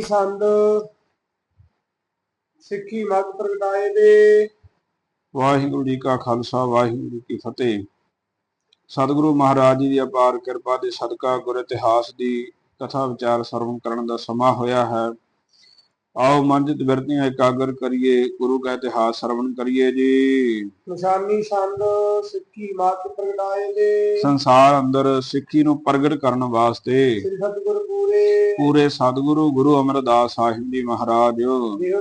ਸੰਦ ਸਿੱਖੀ ਮਗ ਪ੍ਰਗਟਾਏ ਦੇ ਵਾਹਿਗੁਰੂ ਜੀ ਕਾ ਖਾਲਸਾ, ਵਾਹਿਗੁਰੂ ਜੀ ਕੀ ਫਤਿਹ। ਸਤਿਗੁਰੂ ਮਹਾਰਾਜ ਜੀ ਦੀ ਅਪਾਰ ਕਿਰਪਾ ਦੇ ਸਦਕਾ ਗੁਰ ਇਤਿਹਾਸ ਦੀ ਕਥਾ ਵਿਚਾਰ ਸਰਵਣ ਕਰਨ ਦਾ ਸਮਾਂ ਹੋਇਆ ਹੈ। ਆਓ ਮਨ ਚਿਤ ਬਿਰਤੀਆਂ ਇਕਾਗਰ ਕਰੀਏ ਗੁਰੂ ਦਾ ਇਤਿਹਾਸ ਸਰਵਣ ਕਰੀਏ ਜੀ। ਨਿਸ਼ਾਨੀ ਸੰਦ ਸਿੱਖੀ ਮਗ ਪ੍ਰਗਟਾਏ ਦੇ ਸੰਸਾਰ ਅੰਦਰ ਸਿੱਖੀ ਨੂੰ ਪ੍ਰਗਟ ਕਰਨ ਵਾਸਤੇ ਸ੍ਰੀ ਸਤਿਗੁਰ ਪੂਰੇ। ਪੂਰੇ ਸਤਿਗੁਰੂ ਗੁਰੂ ਅਮਰਦਾਸ ਸਾਹਿਬ ਜੀ ਮਹਾਰਾਜ।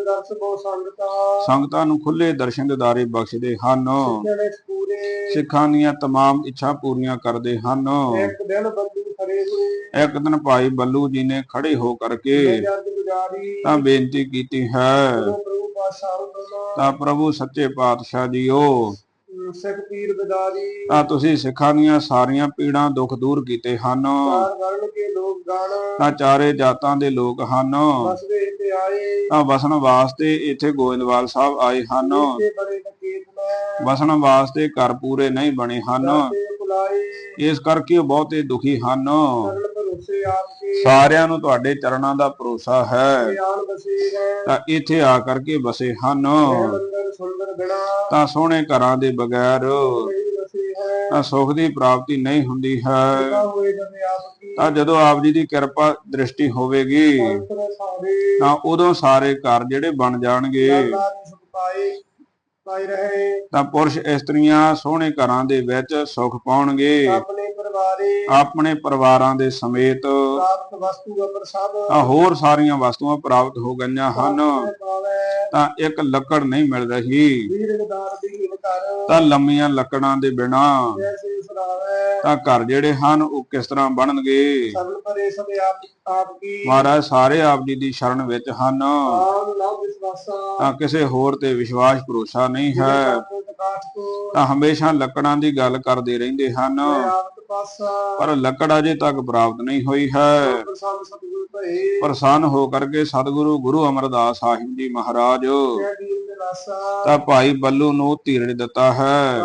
ਦਰਸ ਬੋ ਸੰਗਤਾ। ਸੰਗਤਾਂ ਨੂੰ ਖੁੱਲੇ ਦਰਸ਼ਨ ਦਿਦਾਰੇ ਬਖਸ਼ਦੇ ਹਨ। ਸਿੱਖਾਂ ਦੀਆਂ ਤਮਾਮ ਇੱਛਾ ਪੂਰੀਆਂ ਕਰਦੇ ਹਨ। ਇੱਕ ਦਿਨ ਬੰਦੂ ਇੱਕ ਦਿਨ ਭਾਈ ਬੱਲੂ ਜੀ ਨੇ ਖੜੇ ਹੋ ਕਰਕੇ ਤਾਂ ਬੇਨਤੀ ਕੀਤੀ ਹੈ। ਪ੍ਰਭੂ ਤਾਂ ਪ੍ਰਭੂ ਸੱਚੇ ਪਾਤਸ਼ਾਹ ਜੀਓ। ਸਿੱਖ ਪੀਰ ਬਦਾਰੀ ਤਾਂ ਤੁਸੀਂ ਸਿੱਖਾਂ ਦੀਆਂ ਸਾਰੀਆਂ ਪੀੜਾਂ ਦੁੱਖ ਦੂਰ ਕੀਤੇ ਹਨ। ਤਾਂ ਚਾਰੇ ਜਾਤਾਂ ਦੇ ਲੋਕ ਹਨ। ਤਾਂ ਵਸਣ ਵਾਸਤੇ ਇੱਥੇ ਗੋਇੰਦਵਾਲ ਸਾਹਿਬ ਆਏ ਹਨ। ਵਸਣ ਵਾਸਤੇ ਘਰ ਪੂਰੇ ਨਹੀਂ ਬਣੇ ਹਨ। ਇਸ ਕਰਕੇ ਉਹ ਬਹੁਤੇ ਦੁਖੀ ਹਨ। ਸਾਰਿਆਂ ਨੂੰ ਤੁਹਾਡੇ ਚਰਨਾਂ ਦਾ ਭਰੋਸਾ ਹੈ। ਤਾਂ ਇੱਥੇ ਆ ਕਰਕੇ ਬਸੇ ਹਨ। ਤਾਂ ਸੋਹਣੇ ਘਰਾਂ ਦੇ ਬਗੈਰ ਨਹੀਂ ਤਾਂ ਸੁਖ ਦੀ ਪ੍ਰਾਪਤੀ ਨਹੀਂ ਹੁੰਦੀ ਹੈ। ਤਾਂ ਜਦੋਂ ਆਪ ਜੀ ਦੀ ਕਿਰਪਾ ਦ੍ਰਿਸ਼ਟੀ ਹੋਵੇਗੀ, ਤਾਂ ਉਦੋਂ ਸਾਰੇ ਘਰ ਜਿਹੜੇ ਬਣ ਜਾਣਗੇ। ਪਾਈ ਰਹੇ। ਤਾਂ ਪੁਰਸ਼ ਇਸਤਰੀਆਂ ਸੋਹਣੇ ਘਰਾਂ ਦੇ ਵਿੱਚ ਸੁਖ ਪਾਉਣਗੇ। ਆਪਣੇ ਪਰਿਵਾਰੇ ਆਪਣੇ ਪਰਿਵਾਰਾਂ ਦੇ ਸਮੇਤ ਪ੍ਰਾਪਤ ਵਸਤੂ ਅਪਰ ਸਭ। ਤਾਂ ਹੋਰ ਸਾਰੀਆਂ ਵਸਤੂਆਂ ਪ੍ਰਾਪਤ ਹੋ ਗਈਆਂ ਹਨ। ਤਾਂ ਇੱਕ ਲੱਕੜ ਨਹੀਂ ਮਿਲ ਰਹੀ ਤਾਂ ਲੰਮੀਆਂ ਲੱਕੜਾਂ ਦੇ ਬਿਨਾ ਤਾਂ ਘਰ ਜਿਹੜੇ ਹਨ ਉਹ ਕਿਸ ਤਰ੍ਹਾਂ ਬਣਨਗੇ? ਸਰਲ ਪਰੇ ਸਭ ਆਪ ਆਪ ਕੀ ਮਹਾਰਾਜ ਸਾਰੇ ਆਪ ਜੀ ਦੀ ਸ਼ਰਨ ਵਿੱਚ ਹਨ। ਤਾਂ ਕਿਸੇ ਹੋਰ ਤੇ ਵਿਸ਼ਵਾਸ ਭਰੋਸਾ ਨਹੀਂ ਹੈ। ਤਾਂ ਹਮੇਸ਼ਾ ਲੱਕੜਾਂ ਦੀ ਗੱਲ ਕਰਦੇ ਰਹਿੰਦੇ ਹਨ। ਪਾਸਾ ਪਰ ਲੱਕੜ ਅਜੇ ਤੱਕ ਪ੍ਰਾਪਤ ਨਹੀਂ ਹੋਈ ਹੈ। ਪ੍ਰਸੰਨ ਸਤਿਗੁਰ ਭਏ। ਪ੍ਰਸੰਨ ਹੋ ਕਰਕੇ ਸਤਿਗੁਰੂ ਗੁਰੂ ਅਮਰਦਾਸ ਸਾਹਿਬ ਜੀ ਮਹਾਰਾਜ। ਤਾਂ ਭਾਈ ਬੱਲੂ ਨੂੰ ਧੀਰਜ ਦਿੱਤਾ ਹੈ।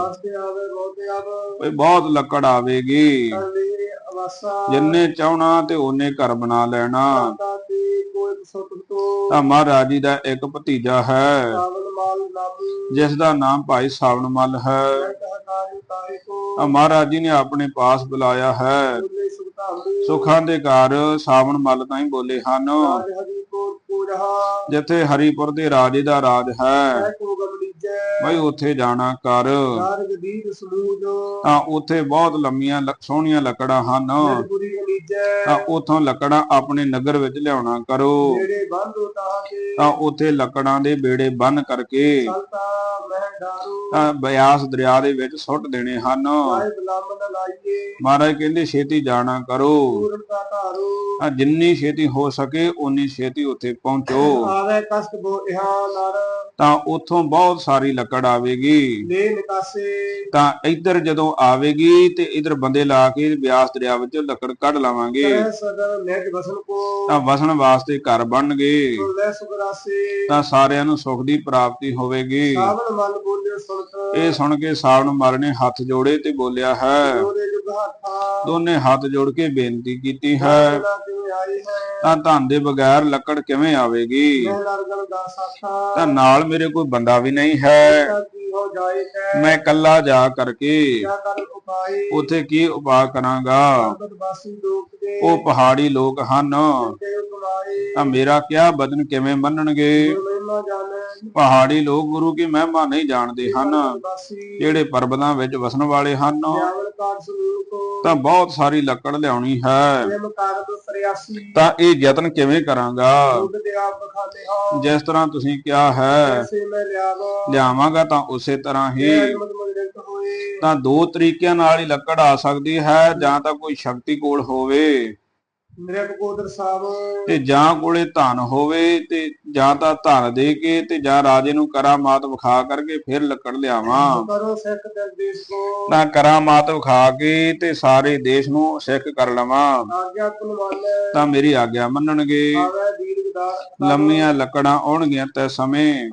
ਵੀ ਬਹੁਤ ਲੱਕੜ ਆਵੇਗੀ। ਕਰਲੇ ਜਿੰਨੇ ਚਾਹਣਾ ਤੇ ਉਹਨੇ ਘਰ ਬਣਾ ਲੈਣਾ। ਦਾ ਕੋਈ ਸੁਤ ਤੋ ਤਾਂ ਮਹਾਰਾਜ ਜੀ ਦਾ ਇੱਕ ਭਤੀਜਾ ਹੈ। ਸਾਵਲ ਮਾਲ ਨਾਮ ਜਿਸ ਦਾ ਨਾਮ ਭਾਈ ਸਾਵਣ ਮੱਲ ਹੈ। ਕਾਰਿ ਤਾਂ ਮਹਾਰਾਜ ਜੀ ਨੇ ਆਪਣੇ ਪਾਸ ਬੁਲਾਇਆ ਹੈ। ਬੁਲੇ ਸੁਖਾਂ ਦੇ ਘਰ ਸਾਵਣ ਮੱਲ ਤਾਂ ਹੀ ਬੋਲੇ ਹਨ। ਜਿੱਥੇ ਹਰੀਪੁਰ ਦੇ ਰਾਜੇ ਦਾ ਰਾਜ ਹੈ। ਬਈ ਉੱਥੇ ਜਾਣਾ ਕਰ। ਸਮੂਜ ਤਾਂ ਉੱਥੇ ਬਹੁਤ ਲੰਮੀਆਂ ਸੋਹਣੀਆਂ ਲੱਕੜਾਂ ਹਨ। ਤਾਂ ਉਥੋਂ ਲੱਕੜਾਂ ਆਪਣੇ ਨਗਰ ਵਿੱਚ ਲਿਆਉਣਾ ਕਰੋ। ਤਾਂ ਉੱਥੇ ਲੱਕੜਾਂ ਦੇ ਬੇੜੇ ਬੰਨ ਕਰਕੇ। ਤਾਂ ਬਿਆਸ ਦਰਿਆ ਦੇ ਵਿੱਚ ਸੁੱਟ ਦੇਣੇ ਹਨ। ਮਹਾਰਾਜ ਕਹਿੰਦੇ ਛੇਤੀ ਜਾਣਾ ਕਰੋ। ਤਾਂ ਜਿੰਨੀ ਛੇਤੀ ਹੋ ਸਕੇ ਉਨੀ ਛੇਤੀ ਉੱਥੇ ਪਹੁੰਚੋ। ਤਾਂ ਉੱਥੋਂ ਬਹੁਤ ਸਾਰੀ ਲੱਕੜ ਆਵੇਗੀ। ਲੈ ਨਿਕਾਸੇ ਤਾਂ ਇੱਧਰ ਜਦੋਂ ਆਵੇਗੀ ਤੇ ਇੱਧਰ ਬੰਦੇ ਲਾ ਕੇ ਬਿਆਸ ਦਰਿਆ ਵਿੱਚ ਲੱਕੜ ਕੱਢ ਲਾਵਾਂਗੇ। ਕੋ। ਤਾਂ ਵਸਣ ਵਾਸਤੇ ਘਰ ਬਣਨਗੇ। ਲੈ ਸੁਗਰਾਸੇ ਤਾਂ ਸਾਰਿਆਂ ਨੂੰ ਸੁਖ ਦੀ ਪ੍ਰਾਪਤੀ ਹੋਵੇਗੀ। ਸਾਵਣ ਮਨ ਬੋਲਿਓ ਸੁਣਤ ਇਹ ਸੁਣ ਕੇ ਸਾਵਣ ਮਰ ਨੇ ਹੱਥ ਜੋੜੇ ਤੇ ਬੋਲਿਆ ਹੈ। ਦੋਨੇ ਹੱਥ ਜੋੜ ਕੇ ਬੇਨਤੀ ਕੀਤੀ ਹੈ। ਤਾਂ ਧਨ ਦੇ ਬਗੈਰ ਲੱਕੜ ਕਿਵੇਂ ਆਵੇਗੀ? ਤਾਂ ਨਾਲ ਮੇਰੇ ਕੋਈ ਬੰਦਾ ਵੀ ਨਹੀਂ ਹੈ। ਮੈਂ ਇਕੱਲਾ ਜਾ ਕਰਕੇ ਉਥੇ ਕੀ ਉਪਾਅ ਕਰਾਂਗਾ? ਉਹ ਪਹਾੜੀ ਲੋਕ ਹਨ। ਤਾਂ ਮੇਰਾ ਕਿਆ ਬਦਨ ਕਿਵੇਂ ਮੰਨਣਗੇ? ਪਹਾੜੀ ਲੋਕ ਗੁਰੂ ਕੀ ਮਹਿਮਾ ਨਹੀਂ ਜਾਣਦੇ ਹਨ। ਵਾਸੀ ਜਿਹੜੇ ਪਰਬਤਾਂ ਵਿੱਚ ਵਸਣ ਵਾਲੇ ਹਨ ਤਾਂ ਬਹੁਤ ਸਾਰੀ ਲੱਕੜ ਲਿਆਉਣੀ ਹੈ। ਤਾਂ ਇਹ ਯਤਨ ਕਿਵੇਂ ਕਰਾਂਗਾ? ਜਿਸ ਤਰ੍ਹਾਂ ਤੁਸੀਂ ਕਿਹਾ ਹੈ ਲਿਆਵਾਂਗਾ ਤਾਂ ਉਸੇ ਤਰ੍ਹਾਂ ਹੀ। ਤਾਂ ਦੋ ਤਰੀਕਿਆਂ ਨਾਲ ਹੀ ਲੱਕੜ ਆ ਸਕਦੀ ਹੈ ਜਾਂ ਤਾਂ ਕੋਈ ਸ਼ਕਤੀ ਕੋਲ ਹੋਵੇ। ਮੇਰੇ ਕੋਦਰ ਸਾਹਿਬ ਤੇ ਜਾਂ ਕੋਲੇ ਧਨ ਹੋਵੇ ਤੇ ਜਾਂ ਤਾਂ ਧਨ ਦੇ ਕੇ ਤੇ ਜਾਂ ਰਾਜੇ ਨੂੰ ਕਰਾਮਾਤ ਵਿਖਾ ਕਰਕੇ ਫਿਰ ਲੱਕੜ ਲਿਆਵਾਂ। ਕਰੋ ਸਿੱਖ ਦੇ ਦੇਸ਼ ਕੋ ਤਾਂ ਕਰਾਮਾਤ ਵਿਖਾ ਕੇ ਤੇ ਸਾਰੇ ਦੇਸ਼ ਨੂੰ ਸਿੱਖ ਕਰ ਲਵਾਂ। ਆਗਿਆ ਤਾਂ ਮੇਰੀ ਆਗਿਆ ਮੰਨਣਗੇ। ਲੰਮੀਆਂ ਲੱਕੜਾਂ ਆਉਣਗੀਆਂ ਤੇ ਸਮੇਂ।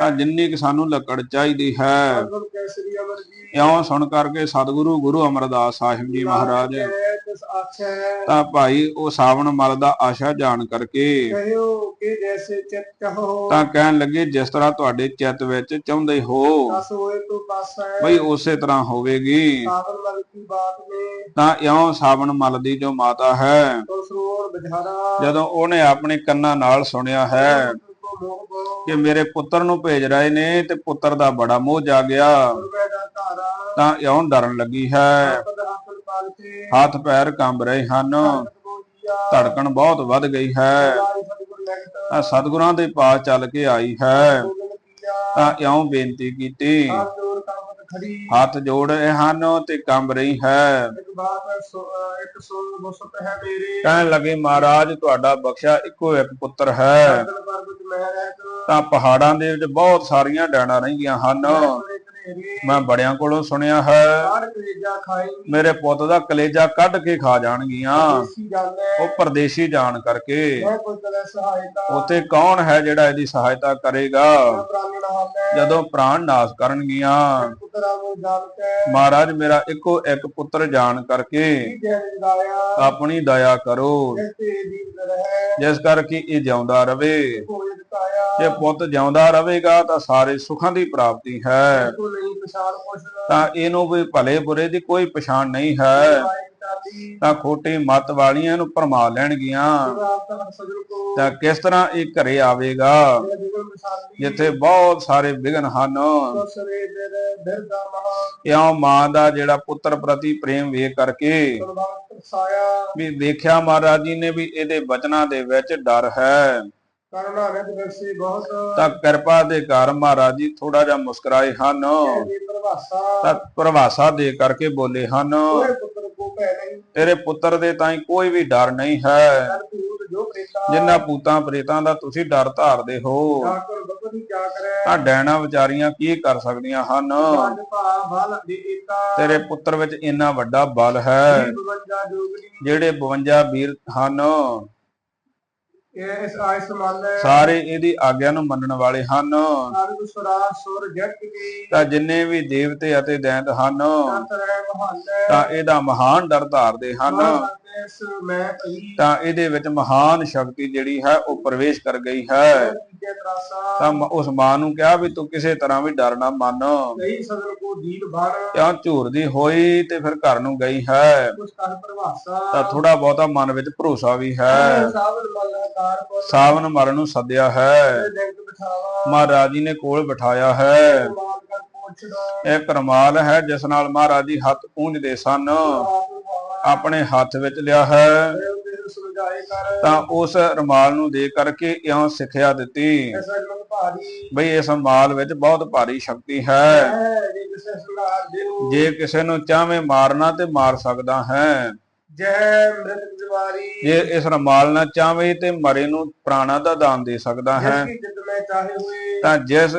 ਤਾਂ ਜਿੰਨੀ ਕਿ ਸਾਨੂੰ ਲੱਕੜ ਚਾਹੀਦੀ ਹੈ। ਇਉਂ ਸੁਣ ਕਰਕੇ ਸਤਿਗੁਰੂ ਗੁਰੂ ਅਮਰਦਾਸ ਸਾਹਿਬ ਜੀ ਮਹਾਰਾਜ। ਤਾਂ ਭਾਈ ਉਹ ਸਾਵਣ ਮਲ ਦਾ ਆਸ਼ਾ ਜਾਣ ਕਰਕੇ ਕਹਿਓ ਕਿ ਜੈਸੇ ਚਿਤ ਕਹੋ। ਤਾਂ ਕਹਿਣ ਲੱਗੇ ਜਿਸ ਤਰ੍ਹਾਂ ਤੁਹਾਡੇ ਚਿੱਤ ਵਿੱਚ ਚਾਹੁੰਦੇ ਹੋ ਦਸ ਹੋਏ ਤੋ ਪਾਸੈ ਬਈ ਉਸੇ ਤਰ੍ਹਾਂ ਹੋਵੇਗੀ। ਸਾਵਨ ਮਲ ਕੀ ਬਾਤ ਨੇ। ਤਾਂ ਇਉਂ ਸਾਵਣ ਮਲ ਦੀ ਜੋ ਮਾਤਾ ਹੈ ਸਰੋਵਰ ਬਝਾਰਾ ਜਦੋਂ ਉਹਨੇ ਆਪਣੇ ਕੰਨਾਂ ਨਾਲ ਸੁਣਿਆ ਹੈ ਕੋ ਮੇਰੇ ਪੁੱਤਰ ਨੂੰ ਭੇਜ ਰਹੇ ਨੇ ਤੇ ਪੁੱਤਰ ਦਾ ਬੜਾ ਮੋਹ ਦਾ ਧਾਰਾ। ਤਾਂ ਇਉਂ ਡਰਨ ਲੱਗੀ ਹੈ। ਹੱਥ ਪੈਰ ਕੰਬ ਰਹੇ ਹਨ। ਧੜਕਣ ਬਹੁਤ ਵੱਧ ਗਈ ਹੈ। ਲਾਈ ਸਤਿਗੁਰਾਂ ਦੇ ਪਾਸ ਚੱਲ ਕੇ ਆਈ ਹੈ। ਤਾਂ ਇਉਂ ਬੇਨਤੀ ਕੀਤੀ। ਹੱਥ ਜੋੜ ਰਹੇ ਹਨ ਤੇ ਕੰਬ ਰਹੀ ਹੈ। ਕਹਿਣ ਲੱਗੇ, ਮਹਾਰਾਜ, ਤੁਹਾਡਾ ਬਖਸ਼ਾ ਇੱਕੋ ਇੱਕ ਪੁੱਤਰ ਹੈ। ਤਾਂ ਪਹਾੜਾਂ ਦੇ ਵਿੱਚ ਬਹੁਤ ਸਾਰੀਆਂ ਡੈਣਾ ਰਹਿੰਦੀਆਂ ਹਨ। ਮੈਂ ਬੜਿਆਂ ਕੋਲੋਂ ਸੁਣਿਆ ਹੈ। ਮੇਰੇ ਪੁੱਤ ਦਾ ਕਲੇਜਾ ਕੱਢ ਕੇ ਖਾ ਜਾਣਗੀਆਂ। ਉਹ ਪਰਦੇਸੀ ਜਾਣ ਕਰਕੇ। ਉਤੇ ਕੌਣ ਹੈ ਜਿਹੜਾ ਇਹਦੀ ਸਹਾਇਤਾ ਕਰੇਗਾ? ਜਦੋਂ ਪ੍ਰਾਣ ਨਾਸ ਕਰਨਗੀਆਂ। ਮਹਾਰਾਜ ਮੇਰਾ ਇੱਕੋ ਇੱਕ ਪੁੱਤਰ ਜਾਣ ਕਰਕੇ ਆਪਣੀ ਦਇਆ ਕਰੋ। ਜਿਸ ਰਹੇ। ਕਰਕੇ ਇਹ ਜਿਉਂਦਾ ਰਵੇ। ਦਿਖਾਇਆ ਜੇ ਪੁੱਤ ਜਿਉਂਦਾ ਰਵੇਗਾ ਤਾਂ ਸਾਰੇ ਸੁੱਖਾਂ ਦੀ ਪ੍ਰਾਪਤੀ ਹੈ। ਤਾਂ ਇਹਨੂੰ ਵੀ ਭਲੇ ਬੁਰੇ ਦੀ ਕੋਈ ਪਛਾਣ ਨਹੀਂ ਹੈ। ਤਾਂ ਖੋਟੀ ਮੱਤ ਵਾਲੀਆਂ ਨੂੰ ਭਰਮਾ ਲੈਣਗੀਆਂ। ਤਾਂ ਕਿਸ ਤਰ੍ਹਾਂ ਇਹ ਘਰੇ ਆਵੇਗਾ? ਜਿੱਥੇ ਬਹੁਤ ਸਾਰੇ ਵਿਘਨ ਹਨ। ਇਉਂ ਮਾਂ ਦਾ ਜਿਹੜਾ ਪੁੱਤਰ ਪ੍ਰਤੀ ਪ੍ਰੇਮ ਵੇਖ ਕਰਕੇ ਵੀ ਵੇਖਿਆ ਮਹਾਰਾਜ ਜੀ ਨੇ ਵੀ ਇਹਦੇ ਬਚਨਾਂ ਦੇ ਵਿੱਚ ਡਰ ਹੈ। ਕਰਨਾ ਨਿਤ ਬਖਸ਼ੀ ਬਹੁਤ। ਤਾਂ ਕਿਰਪਾ ਦੇ ਘਰ ਮਹਾਰਾਜ ਜੀ ਥੋੜਾ ਜਿਹਾ ਮੁਸਕਰਾਏ ਹਨ। ਪ੍ਰਭਾਸਾ ਤਾਂ ਪ੍ਰਵਾਸਾ ਦੇ ਕਰਕੇ ਬੋਲੇ ਹਨ। ਤੇਰੇ ਪੁੱਤਰ ਦੇ ਤਾਂ ਕੋਈ ਵੀ ਡਰ ਨਹੀਂ ਹੈ। ਕਰ ਭੂਤ ਜੋ ਪ੍ਰੇਤਾ। ਜਿਨ੍ਹਾਂ ਪੂਤਾਂ ਪ੍ਰੇਤਾਂ ਦਾ ਤੁਸੀਂ ਡਰ ਧਾਰਦੇ ਹੋ। ਤਾਂ ਡੈਣਾ ਵਿਚਾਰੀਆਂ ਕੀ ਕਰ ਸਕਦੀਆਂ ਹਨ? ਤੇਰੇ ਪੁੱਤਰ ਵਿੱਚ ਇੰਨਾ ਵੱਡਾ ਬਲ ਹੈ। ਜਿਹੜੇ 52 ਵੀਰ ਹਨ। ਇਹ ਇਸ ਸਾਰੇ ਇਹਦੀ ਆਗਿਆ ਨੂੰ ਮੰਨਣ ਵਾਲੇ ਹਨ। ਨਾਰਦ ਸੁਰਾ ਸੁਰ ਜਗ ਕੀ। ਤਾਂ ਜਿੰਨੇ ਵੀ ਦੇਵਤੇ ਅਤੇ ਦੈਂਤ ਹਨ ਤਾਂ ਇਹਦਾ ਮਹਾਨ ਡਰ ਧਾਰਦੇ ਹਨ। ਇਸ ਮੈਂ ਕਹੀ ਤਾਂ ਇਹਦੇ ਵਿੱਚ ਮਹਾਨ ਸ਼ਕਤੀ ਜਿਹੜੀ ਹੈ ਉਹ ਪ੍ਰਵੇਸ਼ ਕਰ ਗਈ ਹੈ। ਤਾਂ ਉਸ ਮਾਂ ਨੂੰ ਕਿਹਾ ਵੀ ਤੂੰ ਕਿਸੇ ਤਰ੍ਹਾਂ ਵੀ ਡਰ ਨਾ ਮੰਨ। ਕਈ ਸਦਰ ਕੋ ਦੀਨ ਝੂਰਦੀ ਹੋਈ ਤੇ ਫਿਰ ਘਰ ਨੂੰ ਗਈ ਹੈ। ਤਾਂ ਥੋੜਾ ਬਹੁਤਾ ਮਨ ਵਿੱਚ ਭਰੋਸਾ ਵੀ ਹੈ। ਸਾਵਨ ਮਰਨ ਨੂੰ ਸੱਦਿਆ ਹੈ। ਮਹਾਰਾਜ ਜੀ ਨੇ ਕੋਲ ਬਿਠਾਇਆ ਹੈ। ਇਹ ਕਰਮਾਲ ਹੈ ਜਿਸ ਨਾਲ ਮਹਾਰਾਜ ਜੀ ਹੱਥ ਪੂੰਝਦੇ ਸਨ। ਆਪਣੇ ਹੱਥ ਵਿੱਚ ਲਿਆ ਹੈ। ਤਾਂ ਉਸ ਰਮਾਲ ਨੂੰ ਦੇ ਕਰਕੇ ਇਉਂ ਸਿੱਖਿਆ ਦਿੱਤੀ। ਬਈ ਇਸ ਮਾਲ ਵਿੱਚ ਬਹੁਤ ਭਾਰੀ ਸ਼ਕਤੀ ਹੈ। ਜੇ ਕਿਸੇ ਨੂੰ ਚਾਹਵੇਂ ਮਾਰਨਾ ਤੇ ਮਾਰ ਸਕਦਾ ਹੈ। ਜੈ ਮ੍ਰਿਤ ਜਵਾਰੀ ਜੇ ਇਸ ਰਮਾਲ ਨਾਲ ਚਾਹਵੇਂ ਤੇ ਮਰੇ ਨੂੰ ਪ੍ਰਾਣਾ ਦਾ ਦਾਨ ਦੇ ਸਕਦਾ ਹੈ। ਤਾਂ ਜਿਸ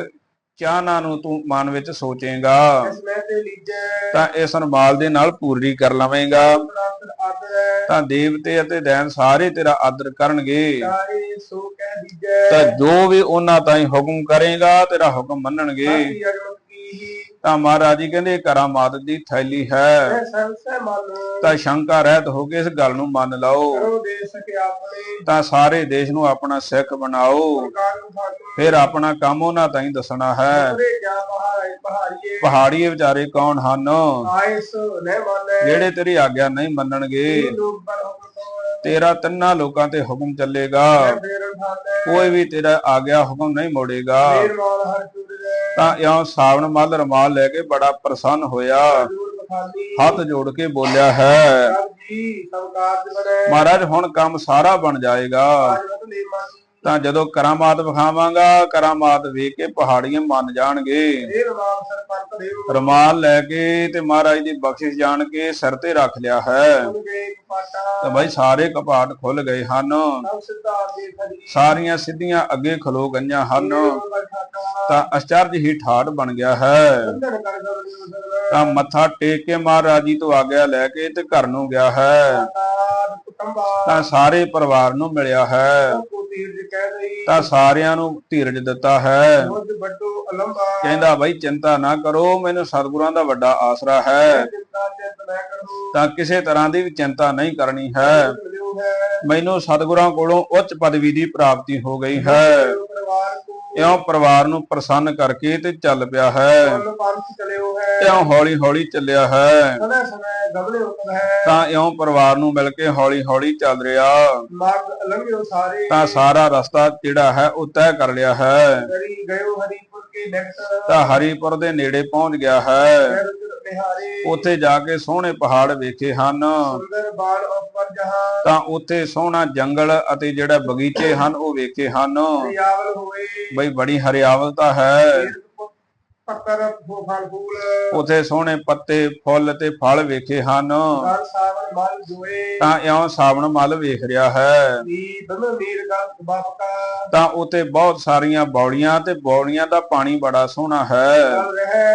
ਚਾਹਨਾ ਨੂੰ ਤੂੰ ਮਨ ਵਿੱਚ ਸੋਚੇਗਾ। ਤੇ ਇਸ ਰਮਾਲ ਦੇ ਨਾਲ ਪੂਰੀ ਕਰ ਲਵੇਂਗਾ। ਤਾਂ ਦੇਵਤੇ ਅਤੇ ਦੈਨ ਸਾਰੇ ਤੇਰਾ ਆਦਰ ਕਰਨਗੇ। ਤਾਂ ਜੋ ਵੀ ਉਹਨਾਂ ਤਾਈਂ ਹੁਕਮ ਕਰੇਗਾ ਤੇਰਾ ਹੁਕਮ ਮੰਨਣਗੇ। ਤਾਂ ਮਹਾਰਾਜ ਜੀ ਕਹਿੰਦੇ ਕਰਾਮਾਤ ਦੀ ਥੈਲੀ ਹੈ। ਤਾਂ ਸ਼ੰਕਾ ਰਹਿਤ ਹੋ ਕੇ ਇਸ ਗੱਲ ਨੂੰ ਮੰਨ ਲਓ। ਤਾਂ ਸਾਰੇ ਦੇਸ਼ ਨੂੰ ਆਪਣਾ ਸਿੱਖ ਬਣਾਓ। ਫਿਰ ਆਪਣਾ ਕੰਮ ਉਹਨਾਂ ਤਾਈਂ ਦੱਸਣਾ ਹੈ। ਪਹਾੜੀਏ। ਵਿਚਾਰੇ ਕੌਣ ਹਨ? ਜਿਹੜੇ ਤੇਰੀ ਆਗਿਆ ਨਹੀਂ ਮੰਨਣਗੇ। ਤੇਰਾ ਤਿੰਨਾਂ ਲੋਕਾਂ ਤੇ ਹੁਕਮ ਚੱਲੇਗਾ। ਕੋਈ ਵੀ ਤੇਰਾ ਆਗਿਆ ਹੁਕਮ ਨਹੀਂ ਮੋੜੇਗਾ। ਤਾਂ ਇਉਂ ਸਾਵਣ ਮੱਲ ਰਮਾਲ ਲੈ ਕੇ ਬੜਾ ਪ੍ਰਸੰਨ ਹੋਇਆ ਹੱਥ ਜੋੜ ਕੇ ਬੋਲਿਆ ਹੈ ਮਹਾਰਾਜ ਹੁਣ ਕੰਮ ਸਾਰਾ ਬਣ ਜਾਏਗਾ ਤਾਂ ਜਦੋਂ ਕਰਾਮਾਤ ਵਿਖਾਵਾਂਗਾ ਕਰਾਮਾਤ ਵੇਖ ਕੇ ਪਹਾੜੀਆਂ ਮੰਨ ਜਾਣਗੇ। ਰਮਾਲ ਲੈ ਕੇ ਤੇ ਮਹਾਰਾਜ ਦੀ ਬਖਸ਼ਿਸ਼ ਜਾਣ ਕੇ ਸਿਰ ਤੇ ਰੱਖ ਲਿਆ ਹੈ। ਤਾਂ ਬਾਈ ਸਾਰੇ ਕਪਾਟ ਖੁੱਲ ਗਏ ਹਨ। ਸਾਰੀਆਂ ਸਿੱਧੀਆਂ ਅੱਗੇ ਖਲੋ ਗਈਆਂ ਹਨ। ਤਾਂ ਅਚਰਜ ਹੀ ਠਾੜ ਬਣ ਗਿਆ ਹੈ। ਤਾਂ ਮੱਥਾ ਟੇਕ ਕੇ ਮਹਾਰਾਜ ਜੀ ਤੋਂ ਆਗਿਆ ਲੈ ਕੇ ਤੇ ਘਰ ਨੂੰ ਗਿਆ ਹੈ। ਤਾਂ ਸਾਰੇ ਪਰਿਵਾਰ ਨੂੰ ਮਿਲਿਆ ਹੈ। ਧੀਰਜ ਕਹਿ ਦਈ ਤਾਂ ਸਾਰਿਆਂ ਨੂੰ ਧੀਰਜ ਦਿੱਤਾ ਹੈ। ਮੁਝ ਵੱਡੋ ਅਲੰਬਾ ਕਹਿੰਦਾ ਬਈ ਚਿੰਤਾ ਨਾ ਕਰੋ ਮੈਨੂੰ ਸਤਿਗੁਰਾਂ ਦਾ ਵੱਡਾ ਆਸਰਾ ਹੈ। ਤਾਂ ਕਿਸੇ ਤਰ੍ਹਾਂ ਦੀ ਵੀ ਚਿੰਤਾ ਨਹੀਂ ਕਰਨੀ ਹੈ। ਮੈਨੂੰ ਸਤਿਗੁਰਾਂ ਕੋਲੋਂ ਉੱਚ ਪਦਵੀ ਦੀ ਪ੍ਰਾਪਤੀ ਹੋ ਗਈ ਹੈ। ਇਉਂ ਪਰਿਵਾਰ ਨੂੰ ਪ੍ਰਸੰਨ ਕਰਕੇ ਤੇ ਚੱਲ ਪਿਆ ਹੈ। ਇਉਂ ਹੌਲੀ ਹੌਲੀ ਚੱਲਿਆ ਹੈ। ਤਾਂ ਇਉਂ ਪਰਿਵਾਰ ਨੂੰ ਮਿਲ ਕੇ ਹੌਲੀ ਹੌਲੀ ਚੱਲ ਰਿਹਾ। ਤਾਂ ਸਾਰਾ ਰਸਤਾ ਜਿਹੜਾ ਹੈ ਉਹ ਤੈਅ ਕਰ ਲਿਆ ਹੈ। ਤਾਂ ਹਰੀਪੁਰ ਦੇ ਨੇੜੇ ਪਹੁੰਚ ਗਿਆ ਹੈ। ਨਿਹਾਰੇ। ਉੱਥੇ ਜਾ ਕੇ ਸੋਹਣੇ ਪਹਾੜ ਵੇਖੇ ਹਨ। ਸੁੰਦਰ ਬਾਲ ਉੱਪਰ ਜਹਾਂ ਤਾਂ ਉੱਥੇ ਸੋਹਣਾ ਜੰਗਲ ਅਤੇ ਜਿਹੜਾ ਬਗੀਚੇ ਹਨ ਉਹ ਵੇਖੇ ਹਨ। ਹੋਏ ਬਈ ਬੜੀ ਹਰਿਆਵਲਤਾ ਹੈ। ਪੱਤਰ ਫਲ ਫੂਲ। ਉਥੇ ਸੋਹਣੇ ਪੱਤੇ ਫੁੱਲ ਤੇ ਫਲ ਵੇਖੇ ਹਨ। ਗਲ ਸਾਵਰ ਮਲ ਜੋਏ। ਤਾਂ ਇਉਂ ਸਾਵਣ ਮਲ ਵੇਖ ਰਿਹਾ ਹੈ। ਨੀ ਬਨ ਮੀਰ ਗਲ ਬਾਪਕਾ ਤਾਂ ਉਤੇ ਬਹੁਤ ਸਾਰੀਆਂ ਬੌੜੀਆਂ ਤੇ ਬੌੜੀਆਂ ਦਾ ਪਾਣੀ ਬੜਾ ਸੋਹਣਾ ਹੈ। ਗਲ ਰਹਿ